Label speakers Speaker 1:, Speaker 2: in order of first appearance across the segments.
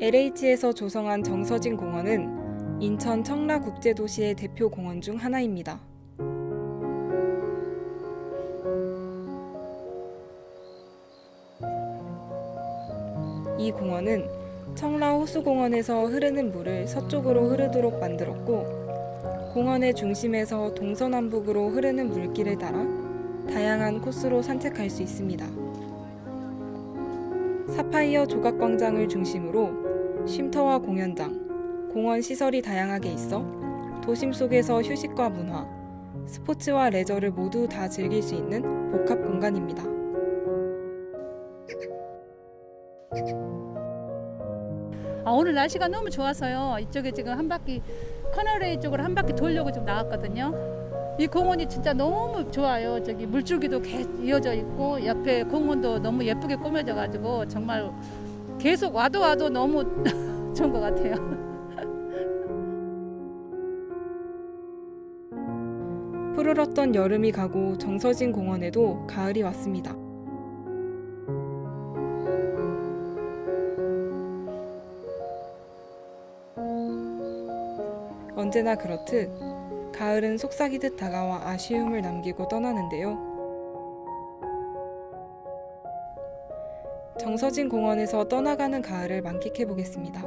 Speaker 1: LH에서 조성한 정서진 공원은 인천 청라국제도시의 대표 공원 중 하나입니다. 이 공원은 청라 호수공원에서 흐르는 물을 서쪽으로 흐르도록 만들었고 공원의 중심에서 동서남북으로 흐르는 물길을 따라 다양한 코스로 산책할 수 있습니다. 사파이어 조각광장을 중심으로 쉼터와 공연장, 공원 시설이 다양하게 있어 도심 속에서 휴식과 문화, 스포츠와 레저를 모두 다 즐길 수 있는 복합 공간입니다.
Speaker 2: 아, 오늘 날씨가 너무 좋아서요. 이쪽에 지금 한 바퀴 커널웨이 쪽으로 한 바퀴 돌려고 지금 나왔거든요. 이 공원이 진짜 너무 좋아요. 저기 물줄기도 계속 이어져 있고 옆에 공원도 너무 예쁘게 꾸며져 가지고 정말 계속 와도 와도 너무 좋은 것 같아요.
Speaker 1: 푸르렀던 여름이 가고 정서진 공원에도 가을이 왔습니다. 언제나 그렇듯 가을은 속삭이듯 다가와 아쉬움을 남기고 떠나는데요. 정서진 공원에서 떠나가는 가을을 만끽해 보겠습니다.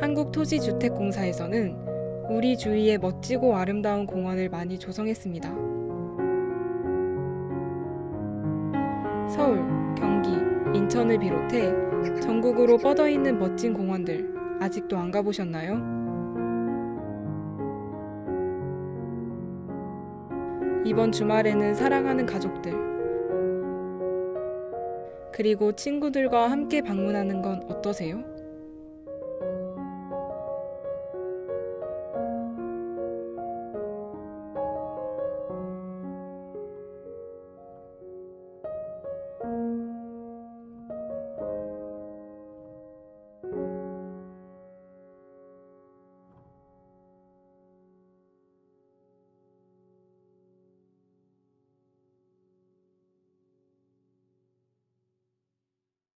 Speaker 1: 한국토지주택공사에서는 우리 주위에 멋지고 아름다운 공원을 많이 조성했습니다. 서울, 경기, 인천을 비롯해 전국으로 뻗어 있는 멋진 공원들 아직도 안 가보셨나요? 이번 주말에는 사랑하는 가족들 그리고 친구들과 함께 방문하는 건 어떠세요?